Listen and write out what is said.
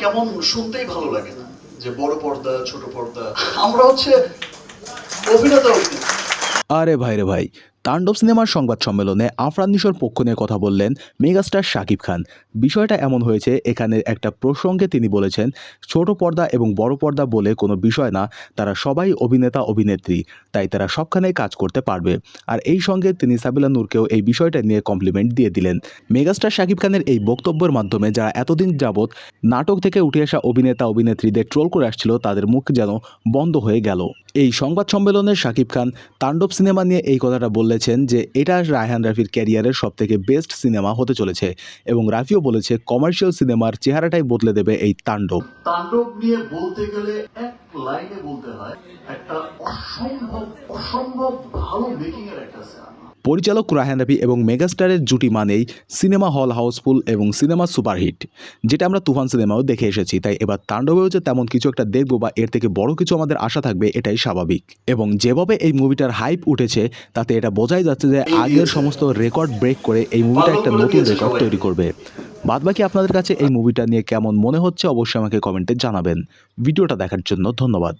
কেমন শুনতেই ভালো লাগে না। যে বড় পর্দা, ছোট পর্দা। আমরা হচ্ছে অভিনেতা অভিনেতা আরে ভাই রে ভাই তাণ্ডব সিনেমার সংবাদ সম্মেলনে আফরান নিশোর পক্ষ নিয়ে কথা বললেন মেগাস্টার শাকিব খান। বিষয়টা এমন হয়েছে, এখানে একটা প্রসঙ্গে তিনি বলেছেন, ছোট পর্দা এবং বড় পর্দা বলে কোনো বিষয় না, তারা সবাই অভিনেতা, অভিনেত্রী, তাই তারা সবখানেই কাজ করতে পারবে। আর এই সঙ্গে তিনি সাবিলা নূরকেও এই বিষয়টা নিয়ে কমপ্লিমেন্ট দিয়ে দিলেন। মেগাস্টার শাকিব খানের এই বক্তব্যের মাধ্যমে যারা এতদিন যাবৎ নাটক থেকে উঠে আসা অভিনেতা, অভিনেত্রীদের ট্রোল করে আসছিল, তাদের মুখ যেন বন্ধ হয়ে গেল। এই সংবাদ সম্মেলনে শাকিব খান তাণ্ডব সিনেমা নিয়ে এই কথাটা বলেছেন যে এটা রায়হান রাফির ক্যারিয়ারের সব থেকে বেস্ট সিনেমা হতে চলেছে এবং রাফিও বলেছে কমার্শিয়াল সিনেমার চেহারাটাই বদলে দেবে এই তাণ্ডব। তাণ্ডব নিয়ে বলতে গেলে এক লাইনে বলতে হয়, একটা অসম্ভব অসম্ভব ভালো মেকিং এর একটা সিনেমা পরিচালক রায়হান রাফি এবং মেগাস্টারের জুটি মানেই সিনেমা হল হাউসফুল এবং সিনেমা সুপারহিট যেটা আমরা তুফান সিনেমাও দেখে এসেছি। তাই এবার তাণ্ডবেও যে তেমন কিছু একটা দেখব বা এর থেকে বড় কিছু আমাদের আশা থাকবে এটাই স্বাভাবিক। এবং যেভাবে এই মুভিটার হাইপ উঠেছে তাতে এটা বোঝাই যাচ্ছে যে আগের সমস্ত রেকর্ড ব্রেক করে এই মুভিটা একটা নতুন রেকর্ড তৈরি করবে। বাদবাকি আপনাদের কাছে এই মুভিটা নিয়ে কেমন মনে হচ্ছে অবশ্যই আমাকে কমেন্টে জানাবেন। ভিডিওটা দেখার জন্য ধন্যবাদ।